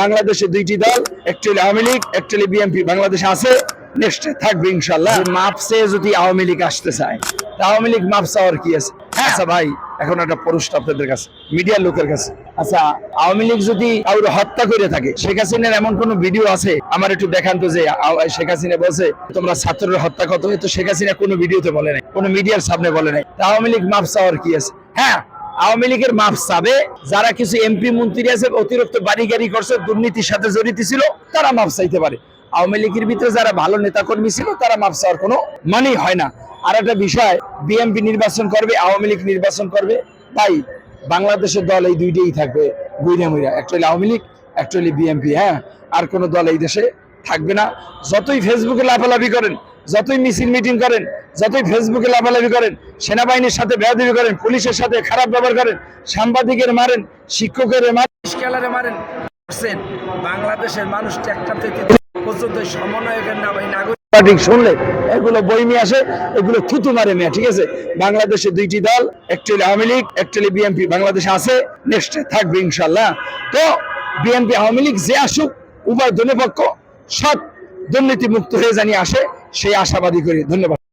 বাংলাদেশে দুইটি দল actually Awami League actually BNP. বাংলাদেশে আছে নেক্সটে থাকবে ইনশাল্লাহ মাপ চেয়ে যদি আওয়ামী লীগ আসতে চায় তা আওয়ামী লীগ মাপ চাওয়ার কি আছে? আচ্ছা ভাই এখন একটা প্রশ্ন আপনাদের কাছে মিডিয়ার লোকের কাছে। আচ্ছা আওয়ামী লীগ যদি কাউকে হত্যা করে থাকে শেখ হাসিনার এমন কোন ভিডিও আছে? আমার একটু দেখান তো যে শেখ হাসিনা বলছে তোমরা ছাত্রের হত্যা কত তো শেখ হাসিনা কোনো ভিডিওতে বলে নাই কোনো মিডিয়ার সামনে বলে নাই। তা আওয়ামী লীগ মাপ চাওয়ার কি আছে? হ্যাঁ আওয়ামী লীগের মাপ চাবে যারা কিছু এমপি মন্ত্রী আছে, অতিরিক্ত বাড়ি গাড়ি করছে, দুর্নীতির সাথে জড়িত ছিল, তারা মাফ চাইতে পারে। আওয়ামী লীগের ভিতরে যারা ভালো নেতাকর্মী ছিল, তারা মাফ চাওয়ার কোনো মানেই হয় না। আর একটা বিষয়, বিএনপি নির্বাচন করবে, আওয়ামী লীগ নির্বাচন করবে, তাই বাংলাদেশের দল এই দুইটাই থাকবে গুইরা মুইরা। Actually Awami League actually BNP হ্যাঁ? আর কোনো দল এই দেশে থাকবে না। যতই ফেসবুকে লাফালাফি করেন যতই মিছিল মিটিং করেন যতই ফেসবুকে লাফালাফি করেন সেনাবাহিনীর সাথে বেয়াদবি করেন পুলিশের সাথে খারাপ ব্যবহার করেন সাংবাদিকের মারেন শিক্ষকের মারেন মারেন বাংলাদেশের মানুষ ট্যাক্টার পর্যন্ত সমন্বয়কের নাম এই নাগরিক। পার্টি শুনলে এগুলো বইমি আসে এগুলো থুতু মারে মেয়ে ঠিক আছে? বাংলাদেশে দুইটি দল actually Awami League actually BNP. বাংলাদেশে আছে নেক্সটে থাকবে ইনশাল্লাহ তো বিএনপি আওয়ামী লীগ যে আসুক উভয় দলীয় পক্ষ সৎ দুর্নীতি মুক্ত হয়ে জানিয়ে আসে। সেই আশাবাদী করি। ধন্যবাদ।